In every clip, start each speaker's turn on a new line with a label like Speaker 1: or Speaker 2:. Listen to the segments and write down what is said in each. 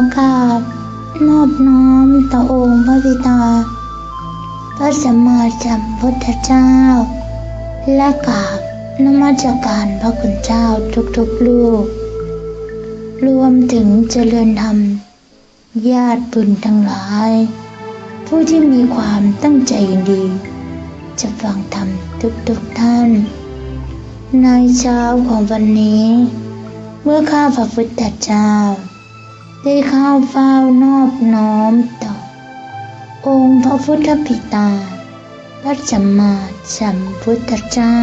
Speaker 1: ขอกราบนอบน้อมต่อองค์พระบิดา พระสัมมาสัมพุทธเจ้า และกราบนมัสการพระคุณเจ้าทุกๆลูก รวมถึงเจริญธรรม ญาติบุญทั้งหลาย ผู้ที่มีความตั้งใจดี จะฟังธรรมทุกๆท่าน ในเช้าของวันนี้ เมื่อข้าพระพุทธเจ้า ได้เข้าเฝ้านอบน้อมต่อ องค์พระพุทธปิตาพระสัมมาสัมพุทธเจ้า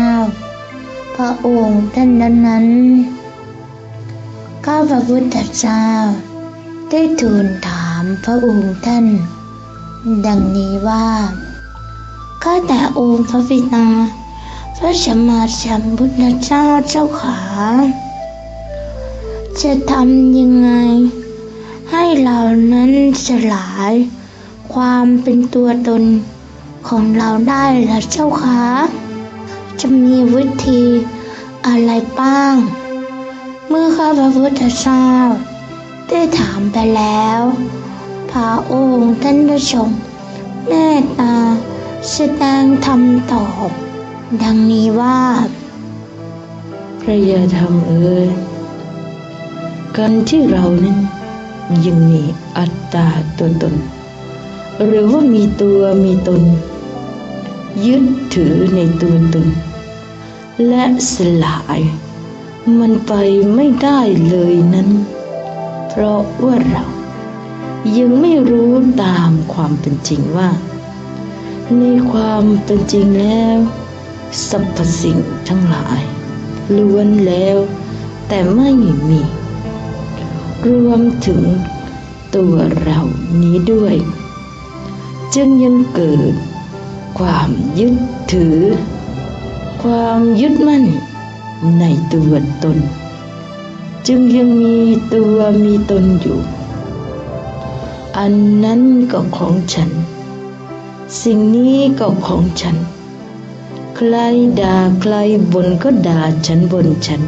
Speaker 1: พระองค์ท่านนั้นข้าพระพุทธเจ้า ได้ทูลถามพระองค์ท่าน ดังนี้ว่าข้าแต่องค์พระบิดาพระสัมมาสัมพุทธเจ้าเจ้าขา จะทำยังไง ให้เรานั้นสลาย ความเป็นตัวตนของเราได้ล่ะเจ้าคะจะมีวิธีอะไรบ้าง เมื่อข้าพระพุทธเจ้าได้ถามไปแล้วพระองค์ท่านได้ทรงเมตตาแสดงธรรมตอบ ดังนี้ว่า
Speaker 2: พระยาธรรมเอ่ยการที่เรานั้น ยังมีอัตตาตัวตน หรือว่ามีตัวมีตน ยึดถือในตัวตน และสลาย มันไปไม่ได้เลยนั้น เพราะว่าเรายังไม่รู้ตามความเป็นจริงว่า ในความเป็นจริงแล้วสรรพสิ่งทั้งหลายล้วนแล้ว แต่ไม่มี รวมถึงตัวเรานี้ด้วย จึงยังเกิดความยึดถือ ความยึดมั่นในตัวตน จึงยังมีตัวมีตนอยู่ อันนั้นก็ของฉัน สิ่งนี้ก็ของฉัน ใครด่าใครบนก็ด่าฉันบนฉัน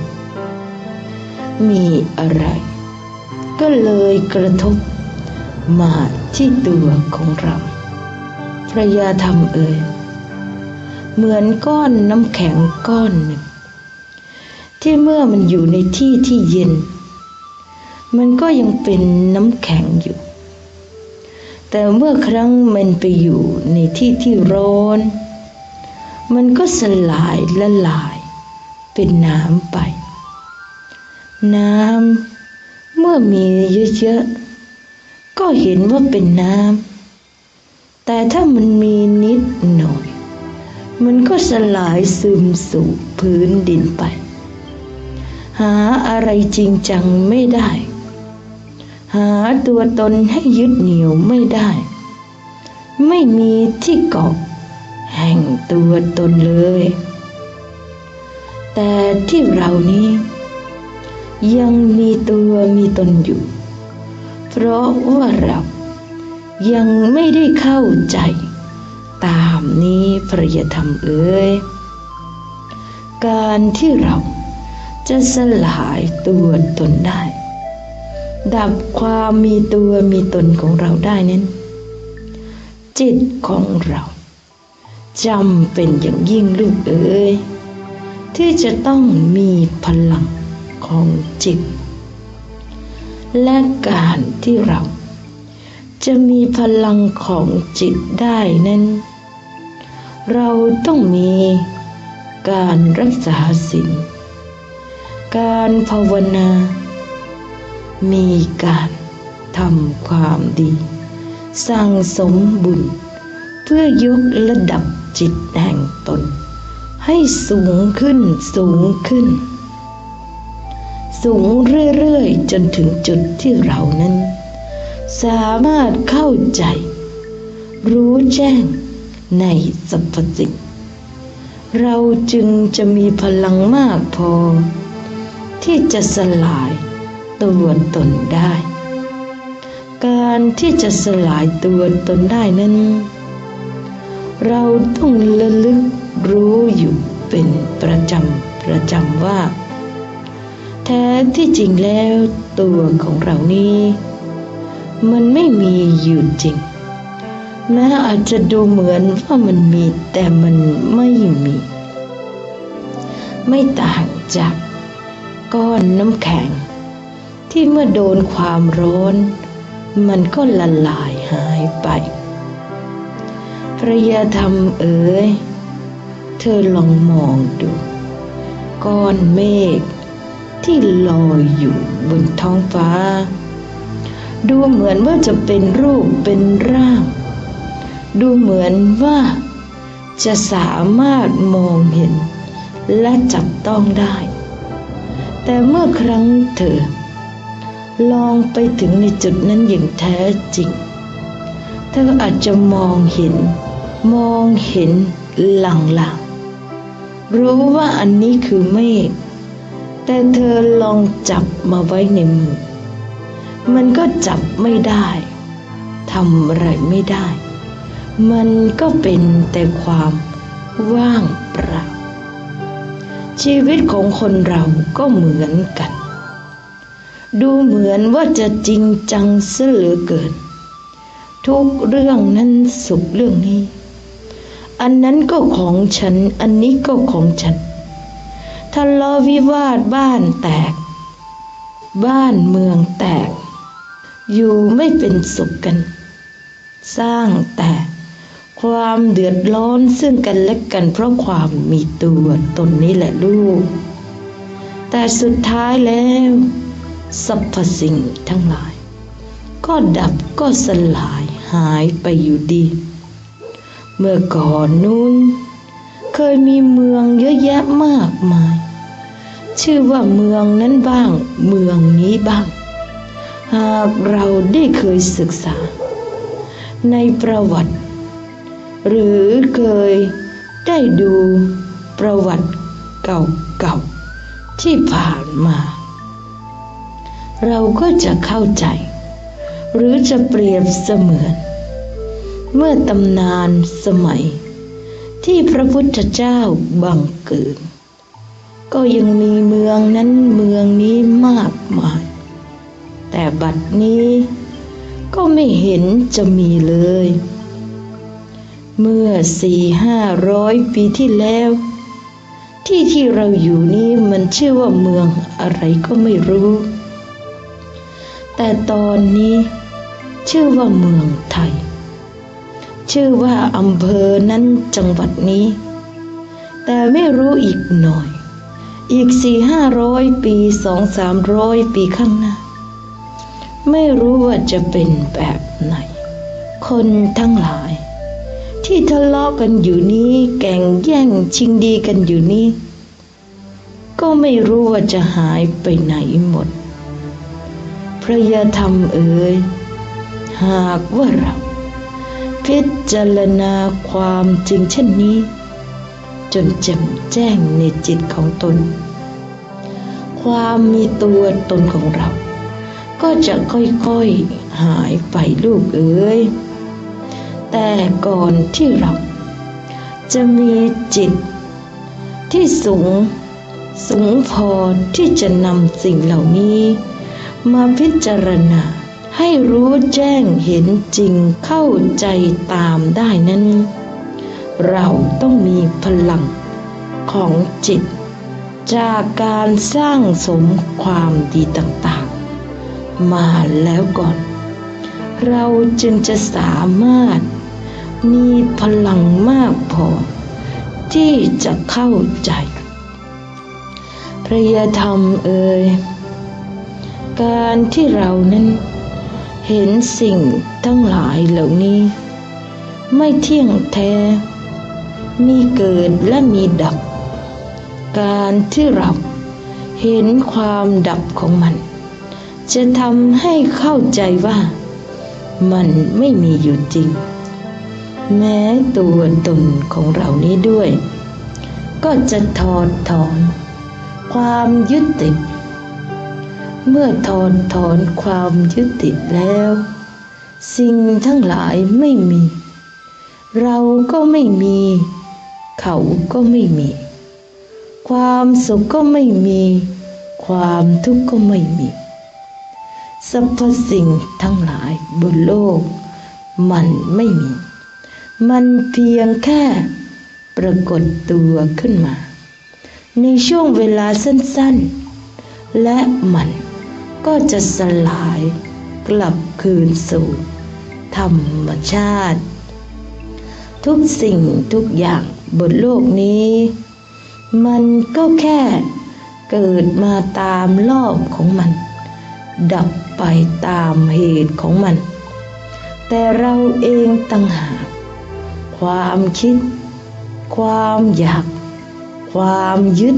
Speaker 2: มีอะไร ก็เลยกระทบมาที่ตัวของเราพระยาธรรมเอ่ยเหมือนก้อนน้ำแข็งก้อนหนึ่งที่เมื่อมันอยู่ในที่ที่เย็น มันก็ยังเป็นน้ำแข็งอยู่ แต่เมื่อครั้งมันไปอยู่ในที่ที่ร้อน มันก็สลายละลายเป็นน้ำไป น้ำ เมื่อมีเยอะๆ ก็เห็นว่าเป็นน้ำ แต่ถ้ามันมีนิดหน่อย มันก็สลายซึมสู่พื้นดินไป หาอะไรจริงจังไม่ได้ หาตัวตนให้ยึดเหนี่ยวไม่ได้ ไม่มีที่เกาะแห่งตัวตนเลย แต่ที่เรานี้ ยังมีตัวมีตนอยู่ เพราะว่าเรายังไม่ได้เข้าใจ ตามนี้พระยธรรมเอ้ยการที่เราจะสลายตัวตนได้ ดับความมีตัวมีตนของเราได้นั้น จิตของเราจำเป็นอย่างยิ่งลูกเอ๋ยที่จะต้องมีพลัง ของจิต และการที่เราจะมีพลังของจิตได้นั้น เราต้องมีการรักษาศีลการภาวนา มีการทำความดี สร้างสมบุญ เพื่อยกระดับจิตแห่งตน ให้สูงขึ้นสูงขึ้น สูงเรื่อยๆ จนถึงจุดที่เรานั้น สามารถเข้าใจ รู้แจ้งในสรรพสิ่ง เราจึงจะมีพลังมากพอ ที่จะสลายตัวตนได้ การที่จะสลายตัวตนได้นั้น เราต้องระลึกรู้อยู่เป็นประจำประจำว่า แท้ที่จริงแล้วตัวของเรานี้ มันไม่มีอยู่จริง แม้อาจจะดูเหมือนว่ามันมีแต่มันไม่มี ไม่ต่างจากก้อนน้ำแข็ง ที่เมื่อโดนความร้อน มันก็ละลายหายไปพระยาธรรมเอ๋ย เธอลองมองดู ก้อนเมฆ ที่ลอยอยู่บนท้องฟ้า ดูเหมือนว่าจะเป็นรูปเป็นร่าง ดูเหมือนว่าจะสามารถมองเห็นและจับต้องได้ แต่เมื่อครั้งเธอ ลองไปถึงในจุดนั้นอย่างแท้จริง เธออาจจะมองเห็น มองเห็นหลังๆรู้ว่าอันนี้คือเมฆ แต่เธอลองจับมาไว้ในมือ มันก็จับไม่ได้ทำอะไรไม่ได้ มันก็เป็นแต่ความว่างเปล่า ชีวิตของคนเราก็เหมือนกัน ดูเหมือนว่าจะจริงจังเสเหลือเกิน ทุกเรื่องนั้นสุขเรื่องนี้ อันนั้นก็ของฉัน อันนี้ก็ของฉัน ทะเลาะวิวาทบ้านแตก บ้านเมืองแตก อยู่ไม่เป็นสุขกัน สร้างแต่ความเดือดร้อนซึ่งกันและกันเพราะความมีตัวตนนี้แหละลูก แต่สุดท้ายแล้วสรรพสิ่งทั้งหลาย ก็ดับก็สลายหายไปอยู่ดี เมื่อก่อนนู้น เคยมีเมืองเยอะแยะมากมาย ชื่อว่าเมืองนั้นบ้าง เมืองนี้บ้าง หากเราได้เคยศึกษา ในประวัติ หรือเคยได้ดูประวัติเก่าๆที่ผ่านมา เราก็จะเข้าใจ หรือจะเปรียบเสมือน เมื่อตำนานสมัยที่พระพุทธเจ้าบังเกิด ก็ยังมีเมืองนั้นเมืองนี้มากมาย แต่บัดนี้ก็ไม่เห็นจะมีเลย เมื่อสี่ห้าร้อยปีที่แล้ว ที่ที่เราอยู่นี้มันชื่อว่าเมืองอะไรก็ไม่รู้ แต่ตอนนี้ชื่อว่าเมืองไทย ชื่อว่าอำเภอนั้นจังหวัดนี้ แต่ไม่รู้อีกหน่อย อีกสี่ห้าร้อยปีสองสามร้อยปีข้างหน้า ไม่รู้ว่าจะเป็นแบบไหน คนทั้งหลาย ที่ทะเลาะกันอยู่นี้แก่งแย่งชิงดีกันอยู่นี้ ก็ไม่รู้ว่าจะหายไปไหนหมด พระยาธรรมเอ๋ยหากว่าเราพิจารณาความจริงเช่นนี้ จนแจ่มแจ้งในจิตของตน ความมีตัวตนของเรา ก็จะค่อยๆหายไปลูกเอ๋ยแต่ก่อนที่เรา จะมีจิต ที่สูง สูงพอที่จะนำสิ่งเหล่านี้ มาพิจารณาให้รู้แจ้งเห็นจริงเข้าใจตามได้นั้น เราต้องมีพลังของจิต จากการสร้างสมความดีต่างๆ มาแล้วก่อน เราจึงจะสามารถมีพลังมากพอ ที่จะเข้าใจ พระยาธรรมเอ่ยการที่เรานั้น เห็นสิ่งทั้งหลายเหล่านี้ ไม่เที่ยงแท้ มีเกิดและมีดับ การที่เราเห็นความดับของมัน จะทำให้เข้าใจว่า มันไม่มีอยู่จริง แม้ตัวตนของเรานี้ด้วย ก็จะถอดถอน ความยึดติด เมื่อถอดถอนความยึดติดแล้ว สิ่งทั้งหลายไม่มี เราก็ไม่มี เขาก็ไม่มี ความสุขก็ไม่มี ความทุกข์ก็ไม่มีสรรพสิ่งทั้งหลายบนโลก มันไม่มี มันเพียงแค่ปรากฏตัวขึ้นมา ในช่วงเวลาสั้นๆ และมันก็จะสลายกลับคืนสู่ธรรมชาติ ทุกสิ่งทุกอย่าง บนโลกนี้ มันก็แค่เกิดมาตามรอบของมัน ดับไปตามเหตุของมัน แต่เราเองต่างหากความคิด ความอยาก ความยึด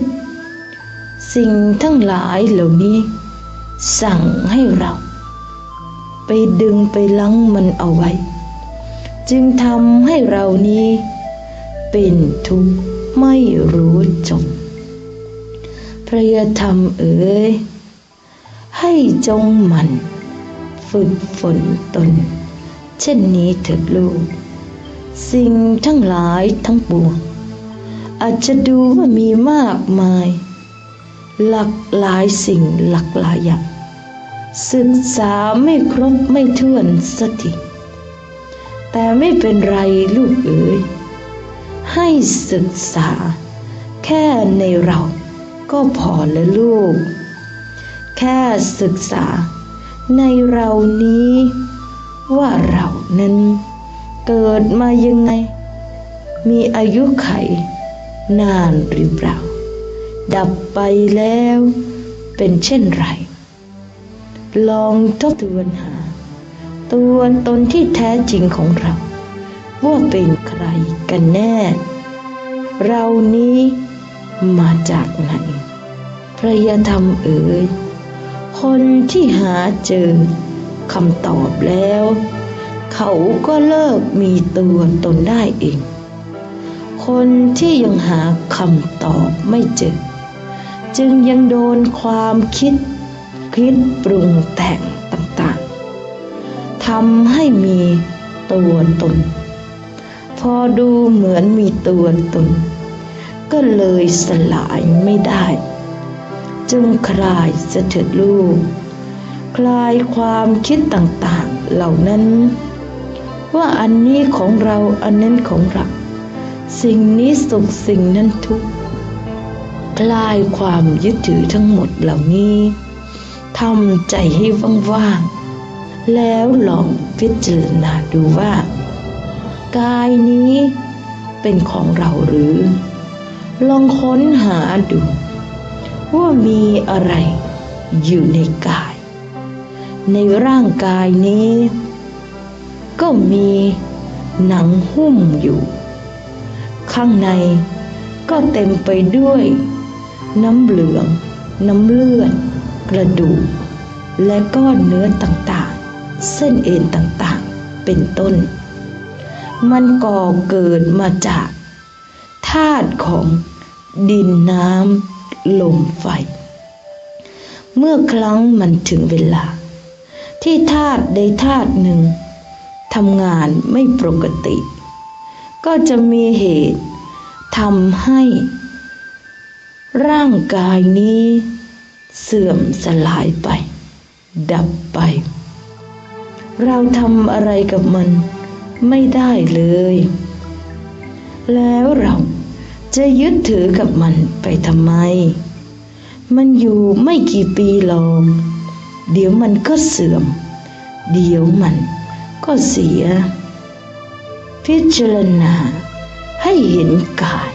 Speaker 2: สิ่งทั้งหลายเหล่านี้ สั่งให้เรา ไปดึงไปลังมันเอาไว้ จึงทำให้เรานี้ เป็นทุกข์ไม่รู้จบพระยธรรมเอ๋ยให้จงหมันฝึกฝนตน เช่นนี้เถิดลูก สิ่งทั้งหลายทั้งปวง อาจจะดูว่ามีมากมาย หลากหลายสิ่งหลากหลายอย่างศึกษาไม่ครบไม่ถ้วนสักทีแต่ไม่เป็นไรลูกเอ๋ย ให้ศึกษา แค่ในเราก็พอแล้วลูก แค่ศึกษา ในเรานี้ ว่าเรานั้น เกิดมายังไง มีอายุไข นานหรือเปล่า ดับไปแล้วเป็นเช่นไร ลองทบทวนหา ตัวตนที่แท้จริงของเรา ว่าเป็นใครกันแน่ เรานี้มาจากไหนพระยธรรมเอ๋ยคนที่หาเจอคำตอบแล้ว เขาก็เลิกมีตัวตนได้เอง คนที่ยังหาคำตอบไม่เจอ จึงยังโดนความคิดคิดปรุงแต่งต่างๆทำให้มีตัวตน พอดูเหมือนมีตัวตน ก็เลยสลายไม่ได้ จึงคลายสะเถิดลูก คลายความคิดต่างๆเหล่านั้น ว่าอันนี้ของเราอันนั้นของเราสิ่งนี้สุขสิ่งนั้นทุกข์คลายความยึดถือทั้งหมดเหล่านี้ทำใจให้ว่างๆแล้วลองพิจารณาดูว่า กายนี้เป็นของเราหรือ ลองค้นหาดู ว่ามีอะไรอยู่ในกาย ในร่างกายนี้ ก็มีหนังหุ้มอยู่ ข้างในก็เต็มไปด้วย น้ำเหลือง น้ำเลือด กระดูก และก้อนเนื้อต่างๆ เส้นเอ็นต่างๆ เป็นต้น มันก่อเกิดมาจากธาตุของดินน้ำลมไฟ เมื่อครั้งมันถึงเวลา ที่ธาตุใดธาตุหนึ่งทำงานไม่ปกติ ก็จะมีเหตุทำให้ ร่างกายนี้เสื่อมสลายไป ดับไป เราทำอะไรกับมัน ไม่ได้เลย แล้วเราจะยึดถือกับมันไปทำไม มันอยู่ไม่กี่ปีหรอกเดี๋ยวมันก็เสื่อม เดี๋ยวมันก็เสีย พิจารณาให้เห็นกาย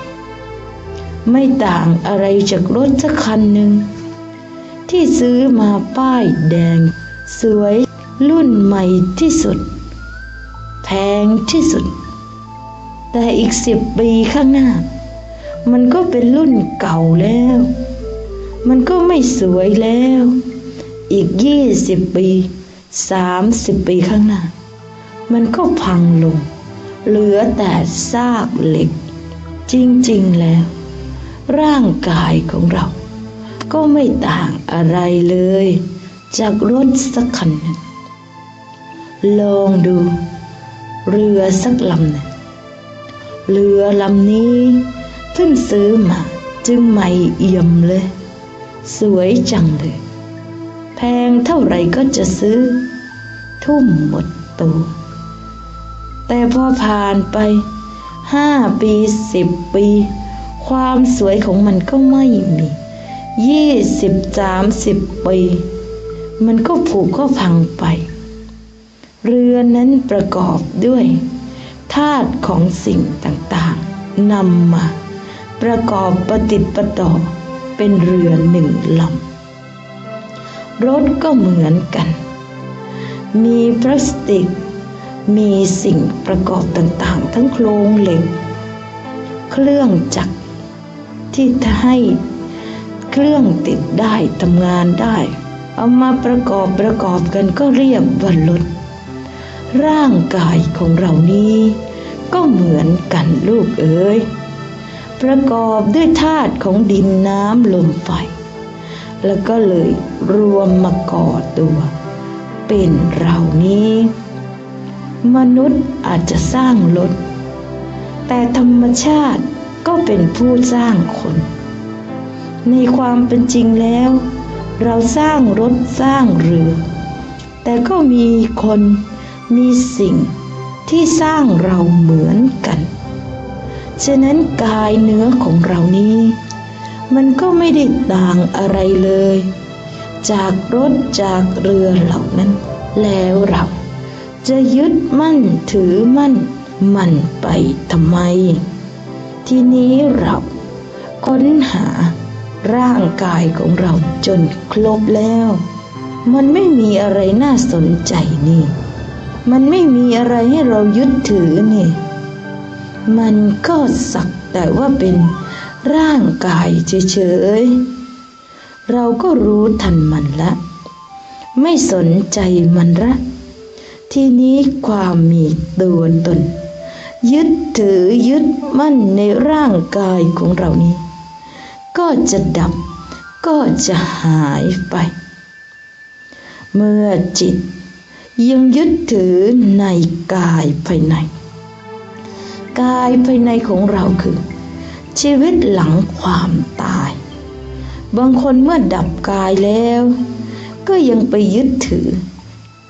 Speaker 2: ไม่ต่างอะไรจากรถสักคันหนึ่ง ที่ซื้อมาป้ายแดง สวยรุ่นใหม่ที่สุด แพงที่สุด แต่อีกสิบปีข้างหน้า มันก็เป็นรุ่นเก่าแล้ว มันก็ไม่สวยแล้ว อีกยี่สิบปีสามสิบปีข้างหน้า มันก็พังลง เหลือแต่ซากเหล็ก จริงๆแล้ว ร่างกายของเรา ก็ไม่ต่างอะไรเลย จากรถสักคันหนึ่งลองดู เรือสักลำหนึ่งเรือลำนี้เพิ่งซื้อมาจึงใหม่เอี่ยมเลย สวยจังเลย แพงเท่าไรก็จะซื้อ ทุ่มหมดตัว แต่พอผ่านไปห้าปีสิบปี ความสวยของมันก็ไม่มียี่สิบสามสิบปี มันก็ผุก็พังไป เรือนั้นประกอบด้วยธาตุของสิ่งต่างๆนำมาประกอบประติดประต่อเป็นเรือหนึ่งลำรถก็เหมือนกัน มีพลาสติก มีสิ่งประกอบต่างๆ ทั้งโครงเหล็ก เครื่องจักรที่ให้เครื่องติดได้ทำงานได้ เอามาประกอบประกอบกันก็เรียกว่ารถ ร่างกายของเรานี้ ก็เหมือนกันลูกเอ๋ยประกอบด้วยธาตุของดินน้ำลมไฟ แล้วก็เลยรวมมาก่อตัว เป็นเรานี้ มนุษย์อาจจะสร้างรถแต่ธรรมชาติก็เป็นผู้สร้างคน ในความเป็นจริงแล้ว เราสร้างรถสร้างเรือ แต่ก็มีคน มีสิ่งที่สร้างเราเหมือนกัน ฉะนั้นกายเนื้อของเรานี้ มันก็ไม่ได้ต่างอะไรเลย จากรถจากเรือเหล่านั้น แล้วเราจะยึดมั่นถือมั่นมันไปทำไม ทีนี้เราค้นหาร่างกายของเราจนครบแล้ว มันไม่มีอะไรน่าสนใจนี่ มันไม่มีอะไรให้เรายึดถือนี่ มันก็สักแต่ว่าเป็นร่างกายเฉยๆ เราก็รู้ทันมันละ ไม่สนใจมันละ ทีนี้ความมีตัวตน ยึดถือยึดมั่นในร่างกายของเรานี้ ก็จะดับก็จะหายไป เมื่อจิต ยังยึดถือในกายภายใน กายภายในของเราคือ ชีวิตหลังความตาย บางคนเมื่อดับกายแล้ว ก็ยังไปยึดถือ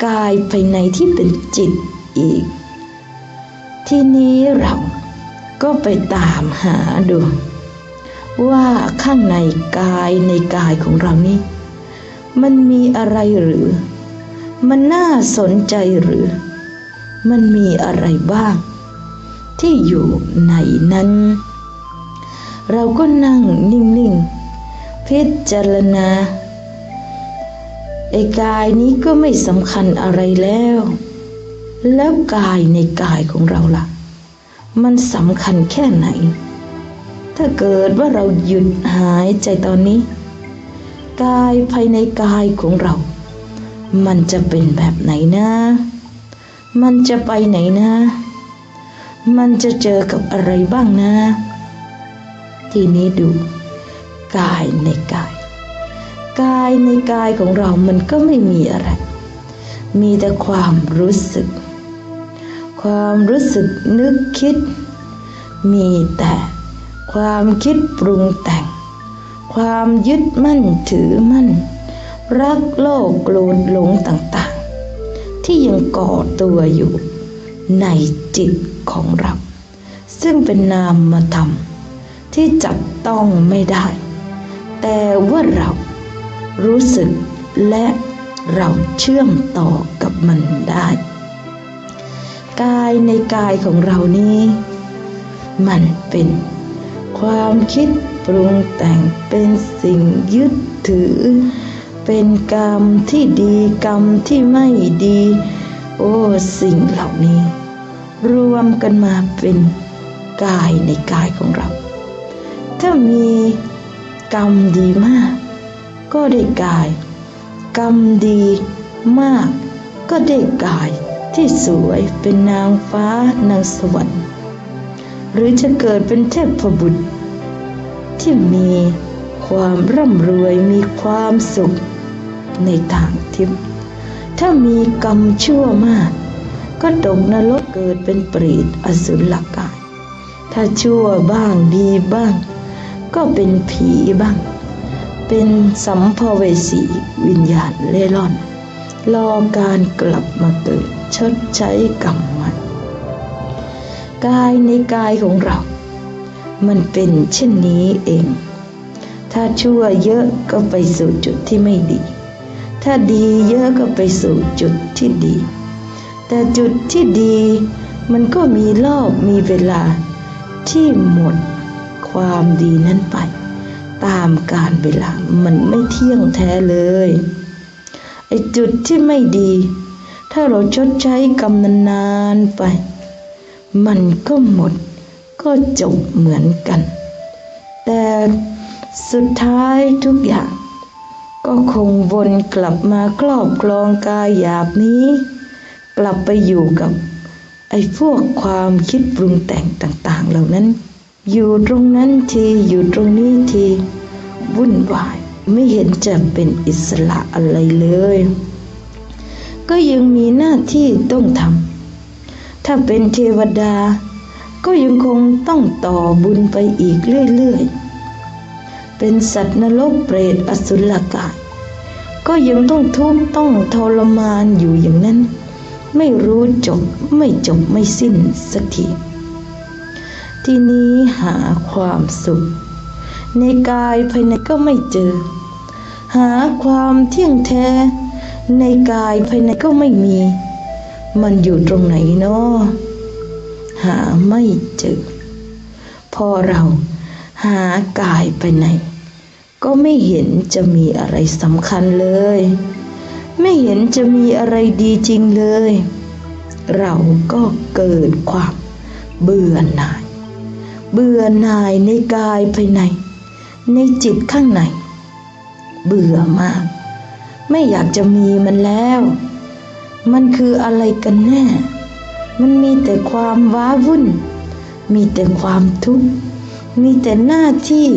Speaker 2: กายภายในที่เป็นจิตอีก ทีนี้เราก็ไปตามหาดูว่าข้างในกายในกายของเรานี้มันมีอะไรหรือ มันน่าสนใจหรือ มันมีอะไรบ้าง ที่อยู่ในนั้น เราก็นั่งนิ่งๆ พิจารณาไอ้กายนี้ก็ไม่สำคัญอะไรแล้ว แล้วกายในกายของเราล่ะ มันสำคัญแค่ไหน ถ้าเกิดว่าเราหยุดหายใจตอนนี้ กายภายในกายของเรา มันจะเป็นแบบไหนนะ มันจะไปไหนนะ มันจะเจอกับอะไรบ้างนะ ทีนี้ดู กายในกาย กายในกายของเรามันก็ไม่มีอะไร มีแต่ความรู้สึก ความรู้สึกนึกคิด มีแต่ความคิดปรุงแต่ง ความยึดมั่นถือมั่น รักโลภโกรธหลงต่างๆ ที่ยังก่อตัวอยู่ในจิตของเรา ซึ่งเป็นนามธรรมที่จับต้องไม่ได้ แต่ว่าเรารู้สึกและเราเชื่อมต่อกับมันได้ กายในกายของเรานี้ มันเป็นความคิดปรุงแต่งเป็นสิ่งยึดถือ เป็นกรรมที่ดีกรรมที่ไม่ดี โอ้สิ่งเหล่านี้ รวมกันมาเป็นกายในกายของเรา ถ้ามีกรรมดีมาก ก็ได้กาย กรรมดีมาก ก็ได้กายที่สวยเป็นนางฟ้านางสวรรค์ หรือจะเกิดเป็นเทพบุตร ที่มีความร่ำรวยมีความสุข ในทางทิพย์ถ้ามีกรรมชั่วมาก ก็ตกนรกเกิดเป็นปรตอสุรกาย ถ้าชั่วบ้างดีบ้าง ก็เป็นผีบ้าง เป็นสัมภเวสีวิญญาณเล่ร่อน รอการกลับมาเกิดชดใช้กรรมมันกายในกายของเรา มันเป็นเช่นนี้เอง ถ้าชั่วเยอะก็ไปสู่จุดที่ไม่ดี ถ้าดีเยอะก็ไปสู่จุดที่ดี แต่จุดที่ดีมันก็มีรอบมีเวลาที่หมดความดีนั้นไป ตามกาลเวลามันไม่เที่ยงแท้เลยไอ้จุดที่ไม่ดี ถ้าเราชดใช้กรรมนานๆไป มันก็หมดก็จบเหมือนกัน แต่สุดท้ายทุกอย่าง ก็คงวนกลับมาครอบครองกายหยาบนี้ กลับไปอยู่กับ ไอ้พวกความคิดปรุงแต่งต่าง ๆ เหล่านั้น อยู่ตรงนั้นทีอยู่ตรงนี้ทีวุ่นวายไม่เห็นจะเป็นอิสระอะไรเลย ก็ยังมีหน้าที่ต้องทำถ้าเป็นเทวดา ก็ยังคงต้องต่อบุญไปอีกเรื่อย ๆ เป็นสัตว์นรกเปรตอสุรกายก็ยังต้องทุกข์ต้องทรมานอยู่อย่างนั้น ไม่รู้จบไม่จบไม่สิ้นสักทีทีนี้หาความสุข ในกายภายในก็ไม่เจอ หาความเที่ยงแท้ ในกายภายในก็ไม่มี มันอยู่ตรงไหนเนาะหาไม่เจอ พอเรา หากายภายในก็ไม่เห็นจะมีอะไรสำคัญเลย ไม่เห็นจะมีอะไรดีจริงเลย เราก็เกิดความเบื่อหน่าย เบื่อหน่ายในกายภายใน ในจิตข้างใน เบื่อมาก ไม่อยากจะมีมันแล้ว มันคืออะไรกันแน่ มันมีแต่ความว้าวุ่น มีแต่ความทุกข์ มีแต่หน้าที่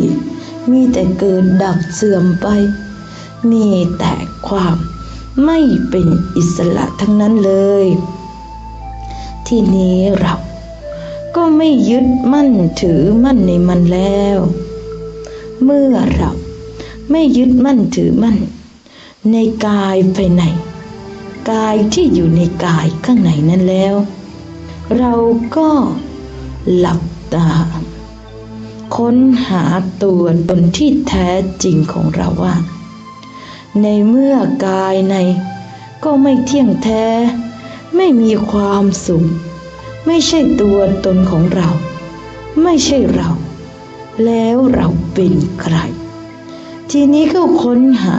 Speaker 2: มีแต่เกิดดับเสื่อมไป มีแต่ความไม่เป็นอิสระทั้งนั้นเลย ทีนี้เราก็ไม่ยึดมั่นถือมั่นในมันแล้ว เมื่อเราไม่ยึดมั่นถือมั่น ในกายภายในกายที่อยู่ในกายข้างในนั้นแล้ว เราก็หลับตา ค้นหาตัวตนที่แท้จริงของเราว่า ในเมื่อกายในก็ไม่เที่ยงแท้ ไม่มีความสุข ไม่ใช่ตัวตนของเรา ไม่ใช่เรา แล้วเราเป็นใคร ทีนี้ก็ค้นหา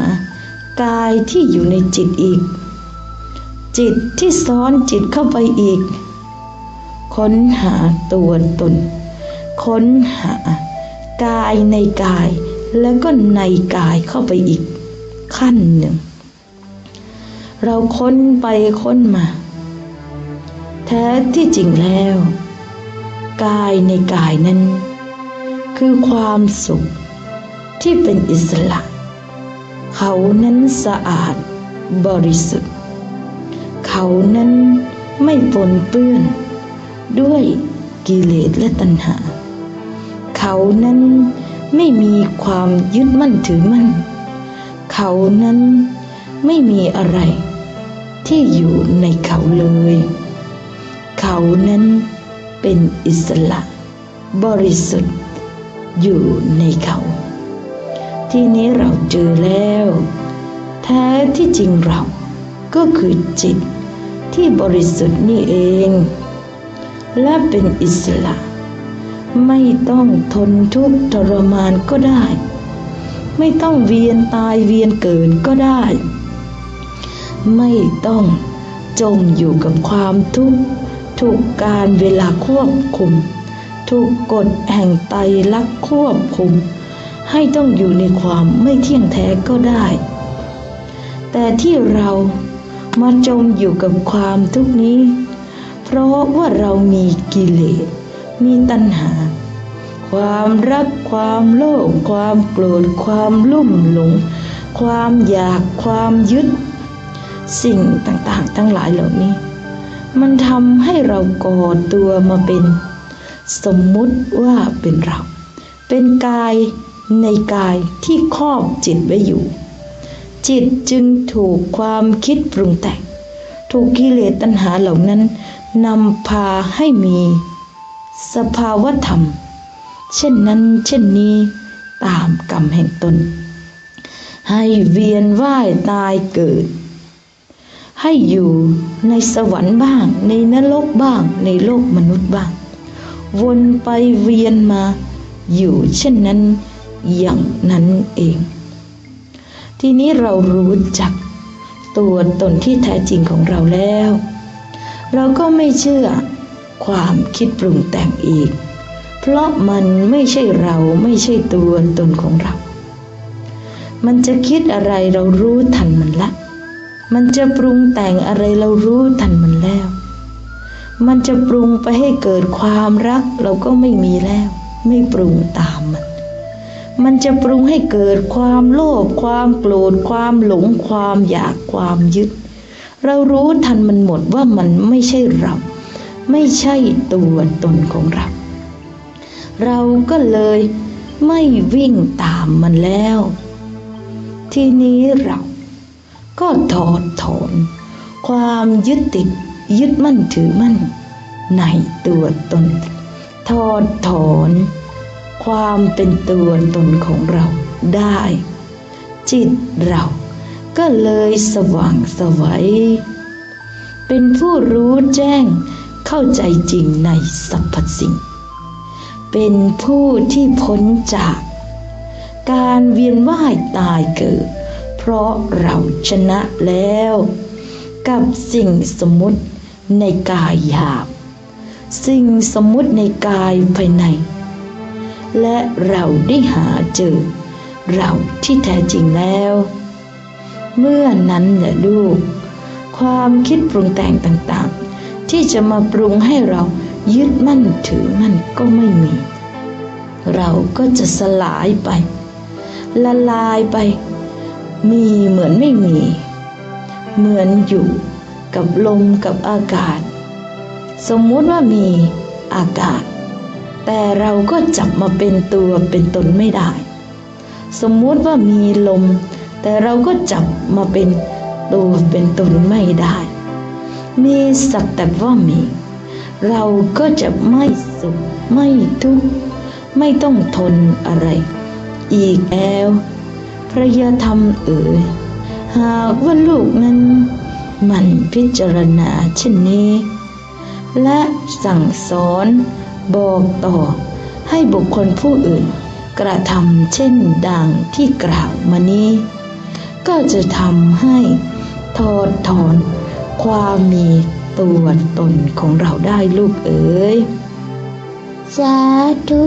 Speaker 2: กายที่อยู่ในจิตอีก จิตที่ซ้อนจิตเข้าไปอีก ค้นหาตัวตน ค้นหากายในกายแล้วก็ในกายเข้าไปอีกขั้นหนึ่ง เราค้นไปค้นมา แท้ที่จริงแล้ว กายในกายนั้น คือความสุขที่เป็นอิสระ เขานั้นสะอาดบริสุทธิ์ เขานั้นไม่ปนเปื้อน ด้วยกิเลสและตัณหา เขานั้นไม่มีความยึดมั่นถือมั่น เขานั้นไม่มีอะไรที่อยู่ในเขาเลย เขานั้นเป็นอิสระ บริสุทธิ์อยู่ในเขา ที่นี้เราเจอแล้ว แท้ที่จริงเราก็คือจิตที่บริสุทธิ์นี่เอง และเป็นอิสระ ไม่ต้องทนทุกข์ทรมานก็ได้ ไม่ต้องเวียนตายเวียนเกิดก็ได้ ไม่ต้องจมอยู่กับความทุกข์ถูกการเวลาควบคุม ถูกกฎแห่งไตลักควบคุม ให้ต้องอยู่ในความไม่เที่ยงแท้ก็ได้ แต่ที่เรามาจมอยู่กับความทุกนี้ เพราะว่าเรามีกิเลส มีตัณหา ความรักความโลภความโกรธความลุ่มหลง ความอยากความยึด สิ่งต่างๆ ทั้งหลายเหล่านี้ มันทำให้เราก่อตัวมาเป็น สมมุติว่าเป็นเรา เป็นกายในกายที่ครอบจิตไว้อยู่ จิตจึงถูกความคิดปรุงแต่งถูกกิเลสตัณหาเหล่านั้นนำพาให้มี สภาวธรรม เช่นนั้นเช่นนี้ตามกรรมแห่งตน ให้เวียนว่ายตายเกิด ให้อยู่ในสวรรค์บ้าง ในนรกบ้าง ในโลกมนุษย์บ้าง วนไปเวียนมาอยู่เช่นนั้นอย่างนั้นเอง ทีนี้เรารู้จักตัวตนที่แท้จริงของเราแล้ว เราก็ไม่เชื่อ ความคิดปรุงแต่งอีก เพราะมันไม่ใช่เราไม่ใช่ตัวตนของเรา มันจะคิดอะไรเรารู้ทันมันละ มันจะปรุงแต่งอะไรเรารู้ทันมันแล้ว มันจะปรุงไปให้เกิดความรักเราก็ไม่มีแล้ว ไม่ปรุงตามมันมันจะปรุงให้เกิดความโลภความโกรธความหลงความอยากความยึด เรารู้ทันมันหมดว่ามันไม่ใช่เรา ไม่ใช่ตัวตนของเรา เราก็เลยไม่วิ่งตามมันแล้ว ทีนี้เราก็ถอดถอนความยึดติดยึดมั่นถือมั่น ในตัวตน ถอดถอนความเป็นตัวตนของเราได้ จิตเราก็เลยสว่างสวัยเป็นผู้รู้แจ้ง เข้าใจจริงในสรรพสิ่ง เป็นผู้ที่พ้นจาก การเวียนว่ายตายเกิด เพราะเราชนะแล้ว กับสิ่งสมมุติในกายหยาบ สิ่งสมมุติในกายภายใน และเราได้หาเจอ เราที่แท้จริงแล้ว เมื่อนั้นแหละลูก ความคิดปรุงแต่งต่าง ที่จะมาปรุงให้เรายึดมั่นถือมั่นก็ไม่มี เราก็จะสลายไป ละลายไป มีเหมือนไม่มี เหมือนอยู่กับลมกับอากาศ สมมุติว่ามีอากาศ แต่เราก็จับมาเป็นตัวเป็นตนไม่ได้ สมมุติว่ามีลม แต่เราก็จับมาเป็นตัวเป็นตนไม่ได้ มีสักแต่ว่ามี เราก็จะไม่สุขไม่ทุกข์ไม่ต้องทนอะไร อีกแล้วพระยาธรรมเอ๋ยหากว่าลูกนั้นมันพิจารณาเช่นนี้ และสั่งสอนบอกต่อให้บุคคลผู้อื่นกระทำเช่นดังที่กล่าวมานี้ ก็จะทำให้ถอดถอน ความมีตัวตนของเราได้ลูกเอ๋ย
Speaker 1: สาธุ